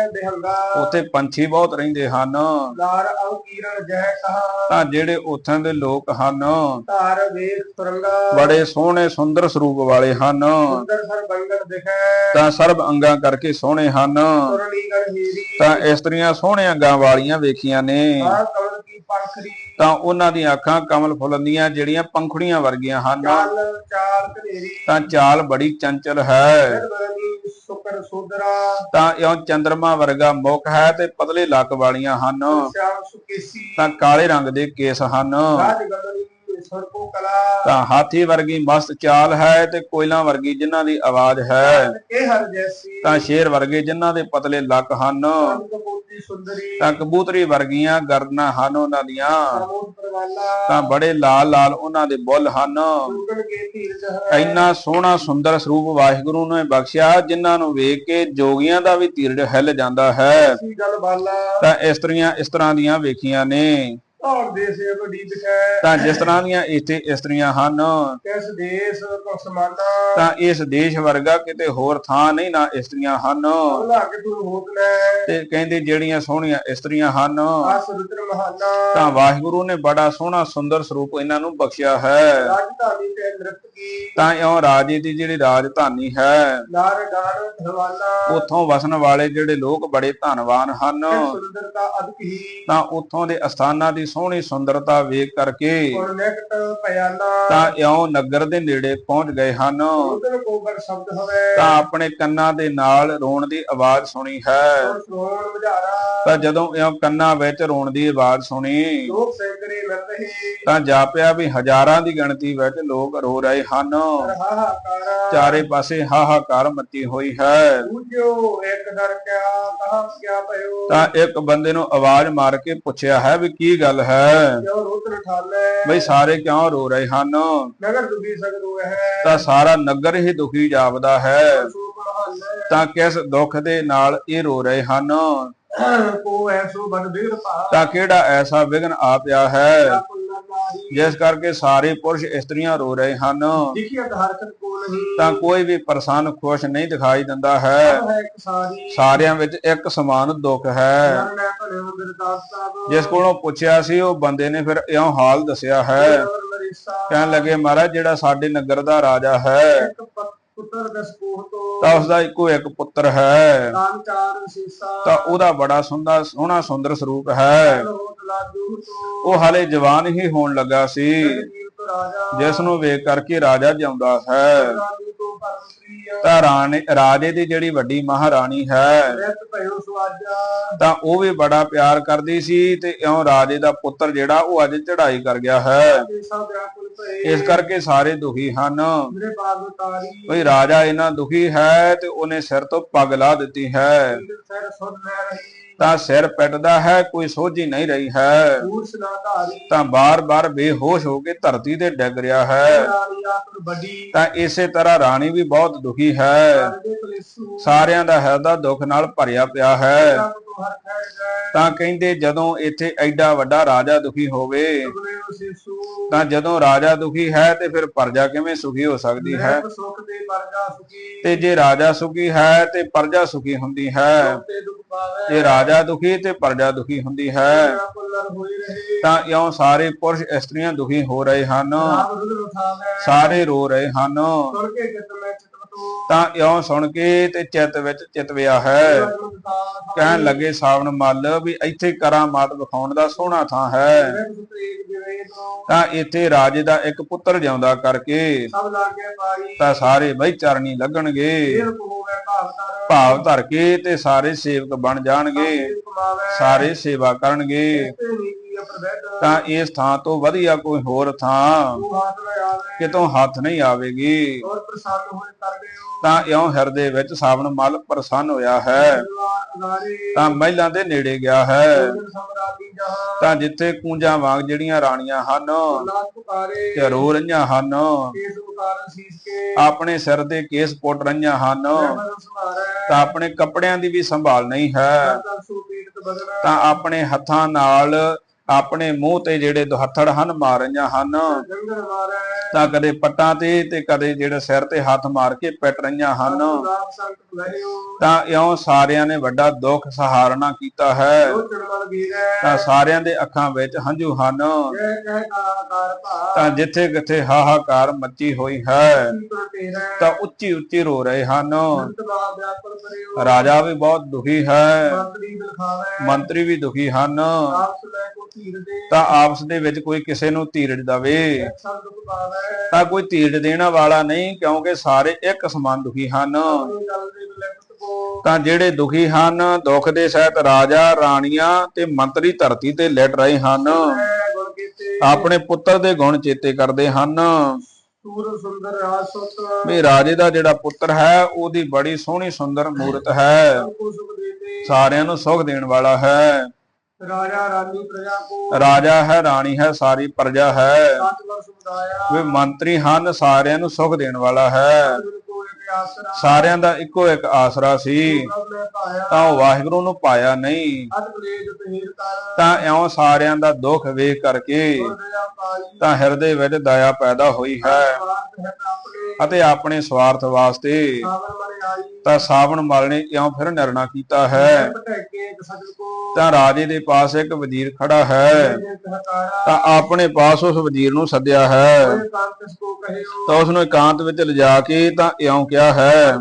ਉਥੇ ਪੰਛੀ ਬਹੁਤ ਰਹਿੰਦੇ ਹਨ। ਲਾਰ ਅਉ ਕੀਰਣ ਜਹ ਕਹਾ ਤਾਂ ਜਿਹੜੇ ਉਥੋਂ ਦੇ ਲੋਕ ਹਨ ਧਾਰ ਵੇਖ ਸੁਰੰਗਾ। ਬੜੇ ਸੋਹਣੇ ਸੁੰਦਰ ਸਰੂਪ ਵਾਲੇ ਹਨ। ਸੁੰਦਰ ਦਿਖੈ। ਤਾਂ ਸਰਬ ਅੰਗਾਂ ਕਰਕੇ ਸੋਹਣੇ ਹਨ। ਤਾਂ ਇਸਤਰੀਆਂ ਸੋਹਣੇ ਅੰਗਾਂ ਵਾਲੀਆਂ ਵੇਖੀਆਂ ਨੇ। ਤਾਂ ਉਹਨਾਂ ਦੀਆਂ ਅੱਖਾਂ ਕਮਲ ਫੁੱਲ ਦੀਆਂ ਜਿਹੜੀਆਂ ਪੰਖੜੀਆਂ ਵਰਗੀਆਂ ਹਨ। ਤਾਂ ਚਾਲ ਬੜੀ ਚੰਚਲ ਹੈ। ਸੁਕਰ ਸੁਦਰਾ ਤਾਂ ਇਉਂ ਚੰਦਰਮਾ ਵਰਗਾ ਮੁਖ ਹੈ ਤੇ ਪਤਲੇ ਲੱਕ ਵਾਲੀਆਂ ਹਨ। ਤਾਂ ਕਾਲੇ ਰੰਗ ਦੇ ਕੇਸ ਹਨ। ਰਾਜ ਗਗਨੀ ਸਰਪੋ ਕਲਾ ਤਾਂ ਹਾਥੀ ਵਰਗੀ ਮਸਤ ਚਾਲ ਹੈ ਤੇ ਕੋਇਲਾਂ ਵਰਗੀ ਜਿਨ੍ਹਾਂ ਦੀ ਆਵਾਜ਼ ਹੈ। ਇਹ ਹਰ ਜੈਸੀ। ਤਾਂ ਸ਼ੇਰ ਵਰਗੇ ਜਿਨ੍ਹਾਂ ਦੇ ਪਤਲੇ ਲੱਕ ਹਨ। ਤਾਂ ਕਬੂਤਰੀ ਵਰਗੀਆਂ ਗਰਦਨਾਂ ਹਨ ਉਹਨਾਂ ਦੀਆਂ। ਤਾਂ ਬੜੇ ਲਾਲ ਲਾਲ ਉਹਨਾਂ ਦੇ ਬੁੱਲ ਹਨ। ਇੰਨਾ ਸੋਹਣਾ ਸੁੰਦਰ ਸਰੂਪ ਵਾਹਿਗੁਰੂ ਨੇ ਬਖਸ਼ਿਆ ਜਿਨ੍ਹਾਂ ਨੂੰ ਵੇਖ ਕੇ ਜੋਗੀਆਂ ਦਾ ਵੀ ਧੀਰਜ ਹਿੱਲ ਜਾਂਦਾ ਹੈ। ਤਾਂ ਇਸਤਰੀਆਂ ਇਸ ਤਰ੍ਹਾਂ ਦੀਆਂ ਵੇਖੀਆਂ ਨੇ। ਔਰ ਦੇਸ਼ ਇਹ ਵੱਡੀ ਦਿਖੈ ਤਾਂ ਜਿਸ ਤਰ੍ਹਾਂ ਦੀਆਂ ਇੱਥੇ ਇਸਤਰੀਆਂ ਹਨ ਕਿਸ ਦੇਸ਼ ਕੋ ਸਮਾਨਾ ਤਾਂ ਇਸ ਦੇਸ਼ ਵਰਗਾ ਕਿਤੇ ਹੋਰ ਥਾਂ ਨਹੀਂ ਨਾ ਇਸਤਰੀਆਂ ਹਨ। ਤੂੰ ਹੋਤ ਲੈ। ਤੇ ਕਹਿੰਦੇ ਜਿਹੜੀਆਂ ਸੋਹਣੀਆਂ ਇਸਤਰੀਆਂ ਹਨ ਆਸ ਰੁਦਰ ਮਹਾਨਾ। ਤਾਂ ਵਾਹਿਗੁਰੂ ਨੇ ਬੜਾ ਸੋਹਣਾ ਸੁੰਦਰ ਸਰੂਪ ਇਹਨਾਂ ਨੂੰ ਬਖਸ਼ਿਆ ਹੈ। ਰਾਜਧਾਨੀ ਤੇ ਨ੍ਰਿਤ ਕੀ। ਤਾਂ ਇਉਂ ਰਾਜੇ ਦੀ ਜਿਹੜੀ ਰਾਜਧਾਨੀ ਹੈ ਉਥੋਂ ਵਸਣ ਵਾਲੇ ਜਿਹੜੇ ਲੋਕ ਬੜੇ ਧਨਵਾਨ ਹਨ। ਸੁੰਦਰਤਾ ਅਦਕ ਹੀ। ਤਾਂ ਉਥੋਂ ਦੇ ਅਸਥਾਨਾਂ ਦੀ ਸੋਹਣੀ ਸੁੰਦਰਤਾ ਵੇਖ ਕਰਕੇ ਤਾਂ ਇਉਂ ਨਗਰ ਦੇ ਨੇੜੇ ਪਹੁੰਚ ਗਏ ਹਨ। ਉਦਰ ਕੋਬਰ ਸ਼ਬਦ ਹੋਵੇ। ਤਾਂ ਆਪਣੇ ਕੰਨਾਂ ਦੇ ਨਾਲ ਰੋਣ ਦੀ ਆਵਾਜ਼ ਸੁਣੀ ਹੈ। ਬੁਝਾਰਾ। ਤਾਂ ਜਦੋਂ ਇਉਂ ਕੰਨਾਂ ਵਿੱਚ ਰੋਣ ਦੀ ਆਵਾਜ਼ ਸੁਣੀ ਲੋਕ ਸੈਂਕੜੇ ਰਹੇ ਤਾਂ ਜਾਪਿਆ ਵੀ ਹਜ਼ਾਰਾਂ ਦੀ ਗਿਣਤੀ ਵਿੱਚ ਲੋਕ ਰੋ ਰਹੇ ਹਨ। ਚਾਰੇ ਪਾਸੇ ਹਾਹਾਕਾਰ ਮੱਚੀ ਹੋਈ ਹੈ। ਪੂਜਿਓ ਇੱਕ ਦਰ ਕਿਆ ਕਹਾ ਕਿਆ ਭਇਓ। ਤਾਂ ਇੱਕ ਬੰਦੇ ਨੂੰ ਆਵਾਜ਼ ਮਾਰ ਕੇ ਪੁੱਛਿਆ ਹੈ ਵੀ ਕੀ ਗੱਲ ਹੈ। ਕਿਉ ਠਾਲੇ ਬਈ ਸਾਰੇ ਕਿਉਂ ਰੋ ਰਹੇ ਹਨ? ਨਗਰ ਦੁਖੀ ਸਕਦੋ ਹੈ। ਤਾਂ ਸਾਰਾ ਨਗਰ ਹੀ ਦੁਖੀ ਜਾਪਦਾ ਹੈ। ਤਾਂ ਕਿਸ ਦੁੱਖ ਦੇ ਨਾਲ ਇਹ ਰੋ ਰਹੇ ਹਨ? ਕੋ ਐਸੋ ਬਨ ਬਿਗੜ ਪਾ ਤਾਂ ਕਿਹੜਾ ਐਸਾ ਵਿਗਨ ਆ ਪਿਆ ਹੈ? ਜਿਸ ਕਰਕੇ ਸਾਰੇ ਪੁਰਸ਼ ਇਸਤਰੀਆਂ ਰੋ ਰਹੇ ਹਨ। ਤਾਂ ਕੋਈ ਵੀ ਪ੍ਰਸੰਨ ਖੁਸ਼ ਨਹੀਂ ਦਿਖਾਈ ਦਿੰਦਾ ਹੈ। ਸਾਰਿਆਂ ਵਿੱਚ ਇੱਕ ਸਮਾਨ ਦੁੱਖ ਹੈ। ਜਿਸ ਕੋਲੋਂ ਪੁੱਛਿਆ ਸੀ ਉਹ ਬੰਦੇ ਨੇ ਫਿਰ ਇਉਂ ਹਾਲ ਦੱਸਿਆ ਹੈ। ਕਹਿਣ ਲੱਗੇ ਮਹਾਰਾਜ ਜਿਹੜਾ ਸਾਡੇ ਨਗਰ ਦਾ ਰਾਜਾ ਹੈ ਪੁੱਤਰ ਤੋਂ ਤਾਂ ਉਸਦਾ ਇੱਕੋ ਇੱਕ ਪੁੱਤਰ ਹੈ। ਚਾਰ ਤਾਂ ਉਹਦਾ ਬੜਾ ਸੁੰਦਰ ਸੋਹਣਾ ਸੁੰਦਰ ਸਰੂਪ ਹੈ। ਉਹ ਹਾਲੇ ਜਵਾਨ ਹੀ ਹੋਣ ਲੱਗਾ ਸੀ। ਜਿਸ ਨੂੰ ਵੇਖ ਕਰਕੇ ਰਾਜਾ ਜਿਉਂਦਾ ਹੈ। ਤੋਂ ਰਾਣੀ ਰਾਜੇ ਦੀ ਜਿਹੜੀ ਵੱਡੀ ਮਹਾਰਾਣੀ ਹੈ ਤਾਂ ਉਹ ਵੀ ਬੜਾ ਪਿਆਰ ਕਰਦੀ ਸੀ ਤੇ ਇਉਂ ਰਾਜੇ ਦਾ ਪੁੱਤਰ ਜਿਹੜਾ ਉਹ ਅੱਜ ਚੜ੍ਹਾਈ ਕਰ ਗਿਆ ਹੈ। ਇਸ ਕਰਕੇ ਸਾਰੇ ਦੁਖੀ ਹਨ। ਕੋਈ ਰਾਜਾ ਇਹਨਾਂ ਦੁਖੀ ਹੈ ਤੇ ਉਹਨੇ ਸਿਰ ਤੋਂ ਪੱਗ ਲਾ ਦਿੱਤੀ ਹੈ। ਤਾਂ ਸਿਰ ਪਿੱਟਦਾ ਹੈ ਕੋਈ ਸੋਝੀ ਨਹੀਂ ਰਹੀ ਹੈ। ਤਾਂ ਬਾਰ-ਬਾਰ ਬੇਹੋਸ਼ ਹੋ ਕੇ ਧਰਤੀ ਤੇ ਡਿੱਗ ਰਿਹਾ ਹੈ। ਤਾਂ ਇਸੇ ਤਰ੍ਹਾਂ ਰਾਣੀ ਵੀ ਬਹੁਤ ਦੁਖੀ ਹੈ। ਸਾਰਿਆਂ ਦਾ ਹਿਰਦਾ ਦੁੱਖ ਨਾਲ ਭਰਿਆ ਪਿਆ ਹੈ। ਤੋਂ ਕਹਿੰਦੇ ਜਦੋਂ ਇੱਥੇ ਐਡਾ ਵੱਡਾ ਰਾਜਾ ਦੁਖੀ ਹੋਵੇ ਤਾਂ ਜਦੋਂ ਰਾਜਾ ਦੁਖੀ ਹੈ ਤੇ ਫਿਰ ਪ੍ਰਜਾ ਕਿਵੇਂ ਸੁਖੀ ਹੋ ਸਕਦੀ ਹੈ? ਤੇ ਜੇ ਰਾਜਾ ਸੁਖੀ ਹੈ ਤੇ ਪ੍ਰਜਾ ਸੁਖੀ ਹੁੰਦੀ ਹੈ। ਜੇ ਰਾਜਾ ਦੁਖੀ ਤੇ ਪ੍ਰਜਾ ਦੁਖੀ ਹੁੰਦੀ ਹੈ। ਤਾਂ ਇਉਂ ਸਾਰੇ ਪੁਰਸ਼ ਇਸਤਰੀਆਂ ਦੁਖੀ ਹੋ ਰਹੇ ਹਨ। ਸਾਰੇ ਰੋ ਰਹੇ ਹਨ। ਤਾਂ ਇਉਂ ਸੁਣ ਕੇ ਤੇ ਚਿੱਤ ਵਿੱਚ ਚਿਤਵਿਆ ਹੈ। ਕਹਿਣ ਲੱਗੇ ਸਾਵਣ ਮੱਲ ਵੀ ਇੱਥੇ ਕਰਾਮਾਤ ਵਿਖਾਉਣ ਦਾ ਸੋਹਣਾ ਥਾਂ ਹੈ। ਤਾਂ ਇੱਥੇ ਰਾਜੇ ਦਾ ਇੱਕ ਪੁੱਤਰ ਜਿਉਂਦਾ ਕਰਕੇ ਤਾਂ ਸਾਰੇ ਬਈ ਚਰਨੀ ਲੱਗਣਗੇ। ਭਾਵ ਧਰ ਕੇ ਤੇ ਸਾਰੇ ਸੇਵਕ ਬਣ ਜਾਣਗੇ। ਸਾਰੇ ਸੇਵਾ ਕਰਨਗੇ। ਤੇ ਇਸ ਥਾਂ ਤੋਂ ਵਧੀਆ ਕੋਈ ਹੋਰ ਥਾਂ ਕਿਤੋਂ ਹੱਥ ਨਹੀਂ ਆਵੇਗੀ। ਤਾਂ ਇਉਂ ਹਿਰਦੇ ਵਿੱਚ ਸਾਵਣ ਮਲ ਪ੍ਰਸੰਨ ਹੋਇਆ ਹੈ। ਤਾਂ ਮਹਿਲਾਂ ਦੇ ਨੇੜੇ ਗਿਆ ਹੈ। ਤਾਂ ਜਿੱਥੇ ਕੂੰਜਾਂ ਵਾਂਗ ਜਿਹੜੀਆਂ ਰਾਣੀਆਂ ਹਨ ਤੇ ਰੋ ਰਹੀਆਂ ਹਨ। ਆਪਣੇ ਸਿਰ ਦੇ ਕੇਸ ਪੁੱਟ ਰਹੀਆਂ ਹਨ। ਤਾਂ ਆਪਣੇ ਕੱਪੜਿਆਂ ਦੀ ਵੀ ਸੰਭਾਲ ਨਹੀਂ ਹੈ। ਤਾਂ ਆਪਣੇ ਹੱਥਾਂ ਨਾਲ ਆਪਣੇ ਮੂੰਹ ਤੇ ਜਿਹੜੇ ਦੁਹੱਥੜ ਹਨ ਮਾਰ ਰਹੀਆਂ ਹਨ। ਤਾਂ ਕਦੇ ਪੱਟਾਂ ਤੇ ਤੇ ਕਦੇ ਜਿਹੜੇ ਸਿਰ ਤੇ ਹੱਥ ਮਾਰ ਕੇ ਪਿੱਟ ਰਹੀਆਂ ਹਨ। ਤਾਂ ਇਉਂ ਸਾਰਿਆਂ ਨੇ ਵੱਡਾ ਦੁੱਖ ਸਹਾਰਨਾ ਕੀਤਾ ਹੈ। ਤਾਂ ਸਾਰਿਆਂ ਦੇ ਅੱਖਾਂ ਵਿੱਚ ਹੰਝੂ ਹਨ। ਤਾਂ ਜਿੱਥੇ ਕਿਥੇ ਹਾਹਾਕਾਰ ਮੱਚੀ ਹੋਈ ਹੈ। ਤਾਂ ਉੱਚੀ ਉੱਚੀ ਰੋ ਰਹੇ ਹਨ। ਰਾਜਾ ਵੀ ਬਹੁਤ ਦੁਖੀ ਹੈ। ਮੰਤਰੀ ਵੀ ਦੁਖੀ ਹਨ। ਤਾਂ ਆਪਸ ਦੇ ਵਿੱਚ ਕੋਈ ਕਿਸੇ ਨੂੰ ਧੀਰਜ ਦਵੇ। ਤਾਂ ਕੋਈ ਧੀਰਜ ਦੇਣ ਵਾਲਾ ਨਹੀਂ ਕਿਉਂਕਿ ਸਾਰੇ ਇੱਕ ਸਮਾਨ ਦੁਖੀ ਹਨ। ਤਾਂ ਜਿਹੜੇ ਦੁਖੀ ਹਨ ਦੁੱਖ ਦੇ ਸਹਿਤ ਰਾਜਾ ਰਾਣੀਆਂ ਤੇ ਮੰਤਰੀ ਧਰਤੀ ਤੇ ਲਿਟ ਰਹੇ ਹਨ। ਆਪਣੇ ਪੁੱਤਰ ਦੇ ਗੁਣ ਚੇਤੇ ਕਰਦੇ ਹਨ। ਸੂਰ ਸੁੰਦਰ ਵੀ ਰਾਜੇ ਦਾ ਜਿਹੜਾ ਪੁੱਤਰ ਹੈ ਉਹਦੀ ਬੜੀ ਸੋਹਣੀ ਸੁੰਦਰ ਮੂਰਤ ਹੈ। ਸਾਰਿਆਂ ਨੂੰ ਸੁਖ ਦੇਣ ਵਾਲਾ ਹੈ। ਰਾਜਾ ਰਾਨੀ ਪ੍ਰਜਾ ਕੋ ਰਾਜਾ ਹੈ ਰਾਣੀ ਹੈ ਸਾਰੀ ਪ੍ਰਜਾ ਹੈ। ਵੀ ਮੰਤਰੀ ਹਨ ਸਾਰਿਆਂ ਨੂੰ ਸੁਖ ਦੇਣ ਵਾਲਾ ਹੈ। ਸਾਰਿਆਂ ਦਾ ਇੱਕੋ ਇੱਕ ਆਸਰਾ ਸੀ। ਤਾਂ ਉਹ ਵਾਹਿਗੁਰੂ ਨੂੰ ਪਾਇਆ ਨਹੀਂ। ਤਾਂ ਇਉਂ ਸਾਰਿਆਂ ਦਾ ਦੁੱਖ ਵੇਖ ਕਰਕੇ ਤਾਂ ਹਿਰਦੇ ਵਿੱਚ ਦਇਆ ਪੈਦਾ ਹੋਈ ਹੈ। ਅਤੇ ਆਪਣੇ ਸਵਾਰਥ ਵਾਸਤੇ ਸਾਵਰ ਸਾਵਣ ਮਲ ਨੇ ਇਉਂ ਫਿਰ ਨਿਰਣਾ ਕੀਤਾ ਹੈ? ਤਾਂ ਰਾਜੇ ਦੇ ਪਾਸ ਇੱਕ ਵਜ਼ੀਰ ਖੜਾ ਹੈ। ਤਾਂ ਆਪਣੇ ਪਾਸ ਉਸ ਵਜ਼ੀਰ ਨੂੰ ਸੱਦਿਆ ਹੈ। ਤਾਂ ਉਸ ਨੂੰ ਇਕਾਂਤ ਵਿੱਚ ਲਿਜਾ ਕੇ ਤਾਂ ਇਉਂ ਕਿਹਾ ਹੈ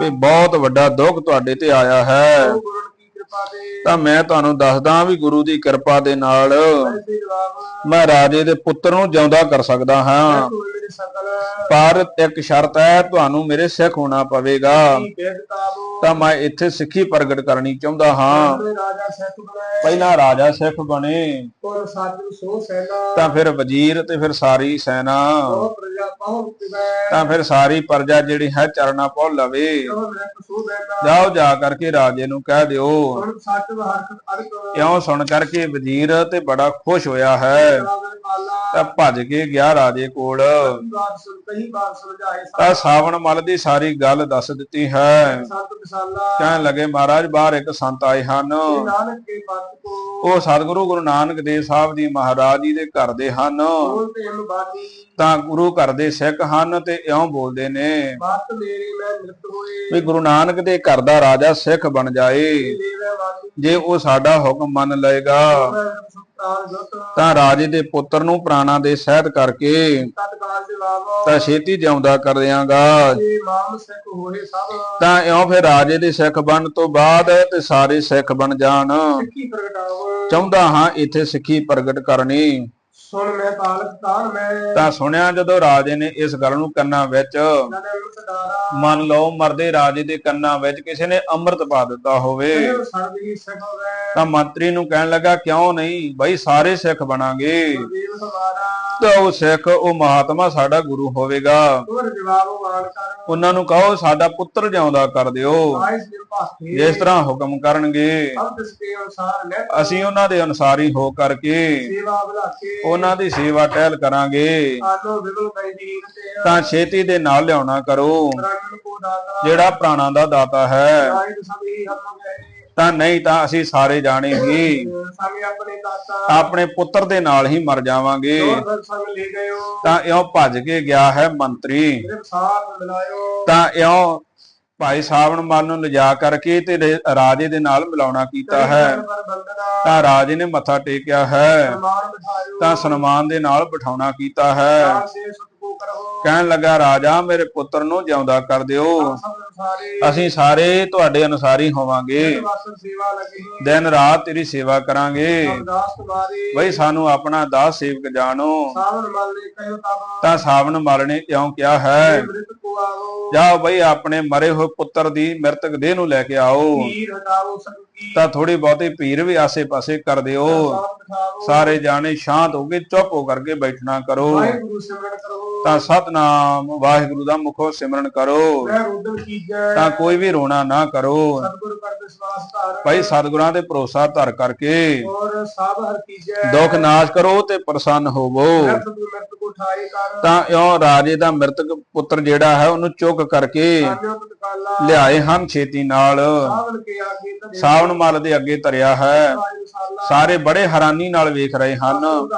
ਵੀ ਬਹੁਤ ਵੱਡਾ ਦੁੱਖ ਤੁਹਾਡੇ ਤੇ ਆਇਆ ਹੈ। ਤਾਂ ਮੈਂ ਤੁਹਾਨੂੰ ਦੱਸਦਾ ਵੀ ਗੁਰੂ ਦੀ ਕਿਰਪਾ ਦੇ ਨਾਲ ਮੈਂ ਰਾਜੇ ਦੇ ਪੁੱਤਰ ਨੂੰ ਜਿਉਂਦਾ ਕਰ ਸਕਦਾ ਹਾਂ। ਪਰ ਇੱਕ ਸ਼ਰਤ ਹੈ, ਤੁਹਾਨੂੰ ਮੇਰੇ ਸਿੱਖ ਹੋਣਾ ਪਵੇਗਾ। ਤਾਂ ਮੈਂ ਇੱਥੇ ਸਿੱਖੀ ਪ੍ਰਗਟ ਕਰਨੀ ਚਾਹੁੰਦਾ ਹਾਂ। ਪਹਿਲਾਂ ਰਾਜਾ ਸਿੱਖ ਬਣੇ। ਤਾਂ ਫਿਰ ਵਜ਼ੀਰ ਤੇ ਫਿਰ ਸਾਰੀ ਸੈਨਾ। ਤਾਂ ਫਿਰ ਸਾਰੀ ਪ੍ਰਜਾ ਜਿਹੜੀ ਹੈ ਚਰਨਾ ਪਉ ਲਵੇ। ਜਾਓ ਜਾ ਕਰਕੇ ਰਾਜੇ ਨੂੰ ਕਹਿ ਦਿਓ। ਹੁਣ ਸੱਚ ਵਹਰਤ ਅਰਕ ਕਿਉਂ ਸੁਣ ਕਰਕੇ ਵਜ਼ੀਰ ਤੇ ਬੜਾ ਖੁਸ਼ ਹੋਇਆ ਹੈ। ਤਾਂ ਭੱਜ ਕੇ ਗਿਆ ਰਾਜੇ ਕੋਲ। ਤਾਂ ਸਾਵਣ ਮਲ ਦੀ ਸਾਰੀ ਗੱਲ ਦੱਸ ਦਿੱਤੀ ਹੈ। ਕਹਿਣ ਲੱਗੇ, ਮਹਾਰਾਜ, ਬਾਹਰ ਇੱਕ ਸੰਤ ਆਏ ਹਨ। ਉਹ ਸਤਿਗੁਰੂ ਗੁਰੂ ਨਾਨਕ ਦੇਵ ਸਾਹਿਬ ਜੀ ਮਹਾਰਾਜ ਜੀ ਦੇ ਘਰ ਦੇ ਹਨ। ਤਾਂ ਗੁਰੂ ਘਰ ਦੇ ਸਿੱਖ ਹਨ ਤੇ ਇਉਂ ਬੋਲਦੇ ਨੇ ਵੀ ਗੁਰੂ ਨਾਨਕ ਦੇ ਘਰ ਦਾ ਰਾਜਾ ਸਿੱਖ ਬਣ ਜਾਏ। ਜੇ ਉਹ ਸਾਡਾ ਹੁਕਮ ਮੰਨ ਲਏਗਾ ਤਾਂ ਰਾਜੇ ਦੇ ਪੁੱਤਰ ਨੂੰ ਪ੍ਰਾਣਾ ਦੇ ਸਹਿਤ ਕਰਕੇ ਤਾਂ ਛੇਤੀ ਜਿਉਂਦਾ ਕਰ ਦਿਆਂਗਾ। ਤਾਂ ਇਉਂ ਫਿਰ ਰਾਜੇ ਦੇ ਸਿੱਖ ਬਣਨ ਤੋਂ ਬਾਅਦ ਤੇ ਸਾਰੇ ਸਿੱਖ ਬਣ ਜਾਣ। ਚਾਹੁੰਦਾ ਹਾਂ ਇੱਥੇ ਸਿੱਖੀ ਪ੍ਰਗਟ ਕਰਨੀ। ਸੁਣ ਮੈਂ ਪਾਲਕ ਤਾਨ ਮੈਂ। ਤਾਂ ਸੁਣਿਆ ਜਦੋਂ ਰਾਜੇ ਨੇ ਇਸ ਗੱਲ ਨੂੰ ਕੰਨਾਂ ਵਿੱਚ ਮੰਨ ਲਓ ਮਰਦੇ ਰਾਜੇ ਦੇ ਕੰਨਾਂ ਵਿੱਚ ਕਿਸੇ ਨੇ ਅੰਮ੍ਰਿਤ ਪਾ ਦਿੱਤਾ ਹੋਵੇ। ਤਾਂ ਮੰਤਰੀ ਨੂੰ ਕਹਿਣ ਲੱਗਾ ਕਿਉਂ ਨਹੀਂ? ਬਈ ਸਾਰੇ ਸਿੱਖ ਬਣਾਂਗੇ। ਤਾਂ ਉਹ ਸਿੱਖ ਉਹ ਮਹਾਤਮਾ ਸਾਡਾ ਗੁਰੂ ਹੋਵੇਗਾ। ਹੋਰ ਜਵਾਬ ਮਾਨ ਕਰ। ਉਹਨਾਂ ਨੂੰ ਕਹੋ ਸਾਡਾ ਪੁੱਤਰ ਜਿਉਂਦਾ ਕਰ ਦਿਓ। ਆਇਸ ਦੇ ਪਾਸੇ ਜਿਸ ਤਰ੍ਹਾਂ ਹੁਕਮ ਕਰਨਗੇ। ਅਬ ਇਸ ਦੇ ਅਨੁਸਾਰ ਲੈ ਅਸੀਂ ਉਹਨਾਂ ਦੇ ਅਨੁਸਾਰੀ ਹੋ ਕਰਕੇ ਸੇਵਾ ਉਹਨਾਂ ਦੀ ਸੇਵਾ ਟਹਿਲ ਕਰਾਂਗੇ। ਆਲੋ ਤੇ ਤਾਂ ਛੇਤੀ ਦੇ ਨਾਲ ਲਿਆਉਣਾ ਕਰੋ। ਜਿਹੜਾ ਪ੍ਰਾਣਾ ਦਾ ਦਾਤਾ ਹੈ। ਤਾਂ ਨਹੀਂ ਤਾਂ ਅਸੀਂ ਸਾਰੇ ਜਾਣੇ ਹੀ ਸਾਮੀ ਆਪਣੇ ਦਾਤਾ। ਆਪਣੇ ਪੁੱਤਰ ਦੇ ਨਾਲ ਹੀ ਮਰ ਜਾਵਾਂਗੇ। ਹੋਰ ਸੰਗ ਲੈ ਗਇਓ ਤਾਂ ਇਉਂ ਭੱਜ ਕੇ ਗਿਆ ਹੈ ਮੰਤਰੀ। ਮੇਰੇ ਸਾਥ ਮਿਲਾਇਓ। ਤਾਂ ਇਉਂ ਭਾਈ ਸਾਵਣ ਮਲ ਨੂੰ ਲਿਜਾ ਕਰਕੇ ਤੇ ਰਾਜੇ ਦੇ ਨਾਲ ਮਿਲਾਉਣਾ ਕੀਤਾ ਹੈ। ਤਾਂ ਰਾਜੇ ਨੇ ਮੱਥਾ ਟੇਕਿਆ ਹੈ। ਤਾਂ ਸਨਮਾਨ ਦੇ ਨਾਲ ਬਿਠਾਉਣਾ ਕੀਤਾ ਹੈ। ਤਾਂ ਕਰੋ। ਕਹਿਣ ਲੱਗਾ, ਰਾਜਾ, ਮੇਰੇ ਪੁੱਤਰ ਨੂੰ ਜਿਉਂਦਾ ਕਰ ਦਿਓ। ਅਸੀਂ ਸਾਰੇ ਤੁਹਾਡੇ ਅਨੁਸਾਰੀ ਹੋਵਾਂਗੇ। ਦਿਨ ਰਾਤ ਤੇਰੀ ਸੇਵਾ ਕਰਾਂਗੇ। ਬਈ, ਸਾਨੂੰ ਆਪਣਾ ਦਾਸ ਸੇਵਕ ਜਾਣੋ। ਤਾਂ ਸਾਵਣ ਮਲ ਨੇ ਕਿਉਂ ਕਿਹਾ ਹੈ? ਜਾਓ ਬਈ, ਆਪਣੇ ਮਰੇ ਹੋਏ ਪੁੱਤਰ ਦੀ ਮ੍ਰਿਤਕ ਦੇਹ ਨੂੰ ਲੈ ਕੇ ਆਓ। ਤਾਂ ਥੋੜੀ ਬਹੁਤੀ ਭੀੜ ਵੀ ਆਸੇ-ਪਾਸੇ ਕਰ ਦਿਓ। ਸਾਰੇ ਜਾਣੇ ਸ਼ਾਂਤ ਹੋ ਕੇ ਚੁੱਪ ਹੋ ਕਰਕੇ ਬੈਠਣਾ ਕਰੋ। ਵਾਹਿਗੁਰੂ ਸਿਮਰਨ ਕਰੋ। ਤਾਂ ਸਤਨਾਮ ਵਾਹਿਗੁਰੂ ਦਾ ਮੁਖੋ ਸਿਮਰਨ ਕਰੋ। ਤਾਂ ਕੋਈ ਵੀ ਰੋਣਾ ਨਾ ਕਰੋ। ਸਤਿਗੁਰ ਪਰ ਵਿਸ਼ਵਾਸ ਧਾਰ ਭਾਈ ਸਤਿਗੁਰਾਂ ਤੇ ਭਰੋਸਾ ਧਰ ਕਰਕੇ ਔਰ ਸਭ ਹਰ ਕੀਜੈ ਦੁੱਖ ਨਾਸ਼ ਕਰੋ ਤੇ ਪ੍ਰਸੰਨ ਹੋਵੋ। ਤਾਂ ਇਉਂ ਰਾਜੇ ਦਾ ਮ੍ਰਿਤਕ ਪੁੱਤਰ ਜਿਹੜਾ ਹੈ ਉਹਨੂੰ ਚੁੱਕ ਕਰਕੇ ਲਿਆਏ ਹਨ ਛੇਤੀ ਨਾਲ। ਸਾਵਨ ਕੇ ਆਗੇ ਤਦੇ ਮਲ ਦੇ ਅੱਗੇ ਧਰਿਆ ਹੈ? ਸਾਰੇ ਬੜੇ ਹੈਰਾਨੀ ਨਾਲ ਵੇਖ ਰਹੇ ਹਨ।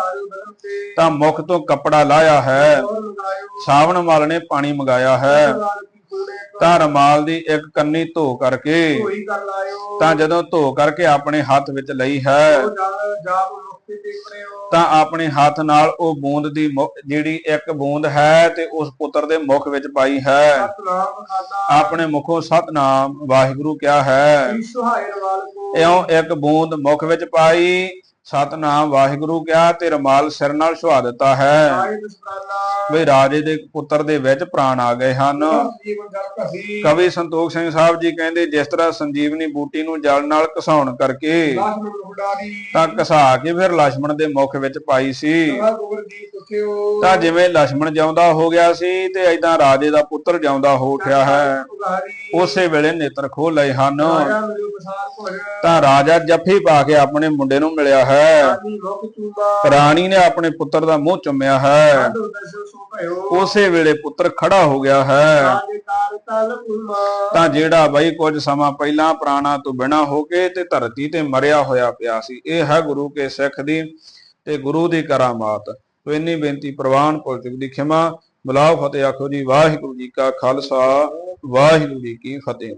ਤਾਂ ਮੁਖ ਤੋਂ ਕੱਪੜਾ ਲਾਇਆ ਹੈ। ਸਾਵਣ ਮਲ ਨੇ ਪਾਣੀ ਮੰਗਾਇਆ ਹੈ। ਤਾਂ ਰਮਾਲ ਦੀ ਇੱਕ ਕੰਨੀ ਧੋ ਕਰਕੇ ਤਾਂ ਜਦੋਂ ਧੋ ਕਰਕੇ ਆਪਣੇ ਹੱਥ ਵਿੱਚ ਲਈ ਹੈ ਤੇ ਆਪਣੇ ਹੱਥ ਨਾਲ ਉਹ ਬੂੰਦ ਦੀ ਜਿਹੜੀ ਇੱਕ ਬੂੰਦ ਹੈ ਤੇ ਉਸ ਪੁੱਤਰ ਦੇ ਮੁਖ ਵਿੱਚ ਪਾਈ ਹੈ। ਆਪਣੇ ਮੁਖੋਂ ਸਤਨਾਮ ਵਾਹਿਗੁਰੂ ਕਿਹਾ ਹੈ। ਇਉਂ ਇੱਕ ਬੂੰਦ ਮੁਖ ਵਿੱਚ ਪਾਈ। ਸਤਨਾਮ ਵਾਹਿਗੁਰੂ ਕਿਹਾ ਤੇ ਰਮਾਲ ਸਿਰ ਨਾਲ ਛੁਆ ਦਿੱਤਾ ਹੈ। ਵੀ ਰਾਜੇ ਦੇ ਪੁੱਤਰ ਦੇ ਵਿੱਚ ਪ੍ਰਾਣ ਆ ਗਏ ਹਨ। ਕਵੀ ਸੰਤੋਖ ਸਿੰਘ ਸਾਹਿਬ ਜੀ ਕਹਿੰਦੇ ਜਿਸ ਤਰ੍ਹਾਂ ਸੰਜੀਵਨੀ ਬੂਟੀ ਨੂੰ ਜਲ ਨਾਲ ਘਸਾਉਣ ਕਰਕੇ ਤਾਂ ਘਸਾ ਕੇ ਫਿਰ ਲక్ష్మణ ਦੇ ਮੁਖ ਵਿੱਚ ਪਾਈ ਸੀ। ਤਾਂ ਜਿਵੇਂ ਲక్ష్మణ ਜਿਉਂਦਾ ਹੋ ਗਿਆ ਸੀ ਤੇ ਐਦਾਂ ਰਾਜੇ ਦਾ ਪੁੱਤਰ ਜਿਉਂਦਾ ਹੋ ਉੱਠਿਆ ਹੈ। ਉਸੇ ਵੇਲੇ ਨੇਤਰ ਖੋਲ ਲਏ ਹਨ। ਤਾਂ ਰਾਜਾ ਜੱਫੀ ਪਾ ਕੇ ਆਪਣੇ ਮੁੰਡੇ ਨੂੰ ਮਿਲਿਆ ਹੈ। ਚੂਮਾ ਰਾਣੀ ਨੇ ਆਪਣੇ ਪੁੱਤਰ ਦਾ ਮੂੰਹ ਚੁੰਮਿਆ ਹੈ। ਉਸੇ ਵੇਲੇ ਪੁੱਤਰ ਖੜਾ ਹੋ ਗਿਆ ਹੈ। ਤਾਂ ਜਿਹੜਾ ਬਈ ਕੁਝ ਸਮਾਂ ਪਹਿਲਾਂ ਪ੍ਰਾਣਾ ਤੋਂ ਬਿਨਾ ਹੋ ਕੇ ਤੇ ਧਰਤੀ ਤੇ ਮਰਿਆ ਹੋਇਆ ਪਿਆ ਸੀ ਇਹ ਹੈ ਗੁਰੂ ਕੇ ਸਿੱਖ ਦੀ ਤੇ ਗੁਰੂ ਦੀ ਕਰਾਮਾਤ। ਸੋ ਇੰਨੀ ਬੇਨਤੀ ਪ੍ਰਵਾਨ ਪੁਰ ਚੁੱਕ ਦੀ ਖਿਮਾ। ਬੁਲਾਓ ਫਤਿਹ ਆਖੋ ਜੀ ਵਾਹਿਗੁਰੂ ਜੀ ਕਾ ਖਾਲਸਾ ਵਾਹਿਗੁਰੂ ਜੀ ਕੀ ਫਤਿਹ।